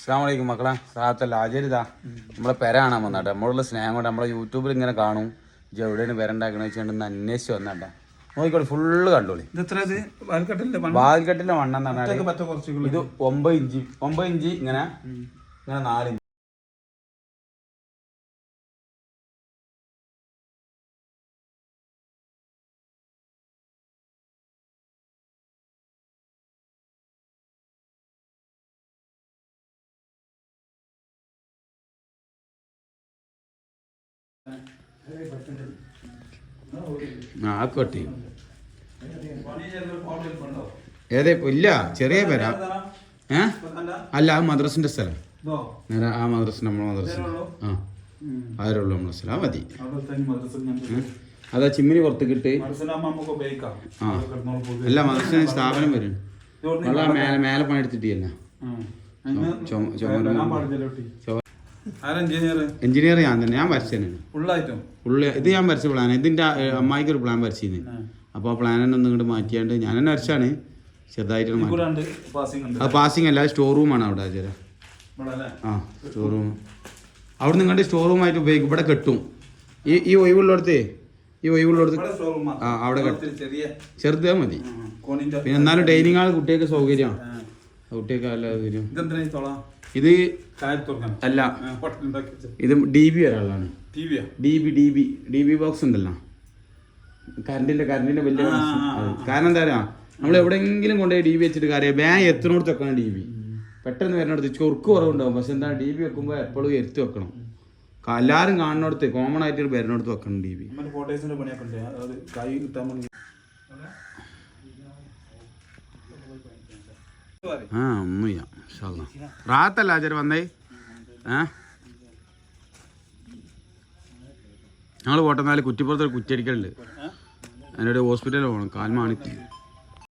അസ്സാം വലൈക്കും മക്കളെ. സാത്തല്ല ആചരിതാ നമ്മളെ പെര കാണാൻ വന്നാട്ടെ നമ്മളുള്ള സ്നേഹം കൊണ്ട് നമ്മളെ യൂട്യൂബിൽ ഇങ്ങനെ കാണും. ഇജ്ജ് എവിടെയാണ് പെര ഉണ്ടാക്കണ വെച്ചുകൊണ്ട് അന്വേഷിച്ച് വന്നാട്ടെ നോക്കിക്കോളി ഫുള്ള് കണ്ടോളി. ഇത് പറ്റ കുറച്ചുകൾ ഇത് ഒമ്പത് ഇഞ്ച്. ഒമ്പത് ഇഞ്ച് ഇങ്ങനെ ഇങ്ങനെ നാല് ആക്കോട്ടെ ഏതേ ഇല്ല ചെറിയ പേര. ഏ? അല്ല ആ മദ്രസിന്റെ സ്ഥലം. നേരെ ആ മദ്രസ നമ്മളെ മദ്രസ. ആ. ആരുള്ളൂ നമ്മളെ സ്ഥലം? മതി. അതാ ചിമ്മിനി പുറത്തേക്കിട്ട്. ആ. അല്ല മദ്രസ സ്ഥാപനം വരും. നമ്മളാ മേലെ മേലെ പണിയെടുത്തിട്ടില്ല. ചുമ- ചുമ- എഞ്ചിനീയർ ഞാൻ തന്നെ. ഞാൻ വരച്ചതന്നെയാണ് ഉള്ളി ഇത് ഞാൻ വരച്ച പ്ലാൻ ഇതിന്റെ അമ്മായിക്ക് ഒരു പ്ലാൻ വരച്ചിരുന്നു അപ്പോൾ ആ പ്ലാൻ തന്നെ ഒന്നും ഇങ്ങോട്ട് മാറ്റിയാണ്ട് ഞാൻ തന്നെ വരച്ചാണ്. ചെറുതായിട്ട് പാസിംഗ് അത് പാസിങ് അല്ല സ്റ്റോർ റൂമാണ് അവിടെ ചേരാ ആ സ്റ്റോർ റൂം അവിടെ നിങ്ങളുടെ സ്റ്റോർ റൂമായിട്ട് ഉപയോഗിക്കും. ഇവിടെ കെട്ടും. ഈ ഈ ഒഴിവുള്ളിടത്ത് ഈ ഒഴിവുള്ളിടത്ത് ആ. അവിടെ കെട്ടും. ചെറുതാ മതി. പിന്നെ എന്നാലും ഡൈനിങ് ഹാൾ കുട്ടികൾക്ക് സൗകര്യമാണ്. കുട്ടികൾക്ക് നല്ല സൗകര്യം. ഇത് അല്ല. ഇത് ഡി ബി ഒരാളാണ്. D B D B D B box ഉണ്ടല്ലോ. കറണ്ടിന്റെ കറണ്ടിന്റെ വലിയ. കാരണം എന്താ പറയാ നമ്മൾ എവിടെയെങ്കിലും കൊണ്ടുപോയി ഡി ബി വെച്ചിട്ട് കാര്യം എത്തുന്നിടത്ത് വെക്കണം ഡി ബി പെട്ടെന്ന് വരുന്നിടത്ത് ചൊർക്ക് കുറവുണ്ടാവും. പക്ഷെ എന്താ ഡി ബി വെക്കുമ്പോൾ എപ്പോഴും എത്തി വെക്കണം. എല്ലാവരും കാണുന്നിടത്ത് കോമൺ ആയിട്ട് വരുന്നിടത്ത് വെക്കണം ഡി ബി ആ ഒന്നുമില്ല. റാത്തല്ല ആചാരം വന്നേ? ഞങ്ങൾ പോട്ടെന്നാൽ കുറ്റിപ്പുറത്ത് ഒരു കുറ്റിയടിക്കലുണ്ട്. അതിനൊരു ഹോസ്പിറ്റലിൽ പോകണം കാൽമാണിക്ക്.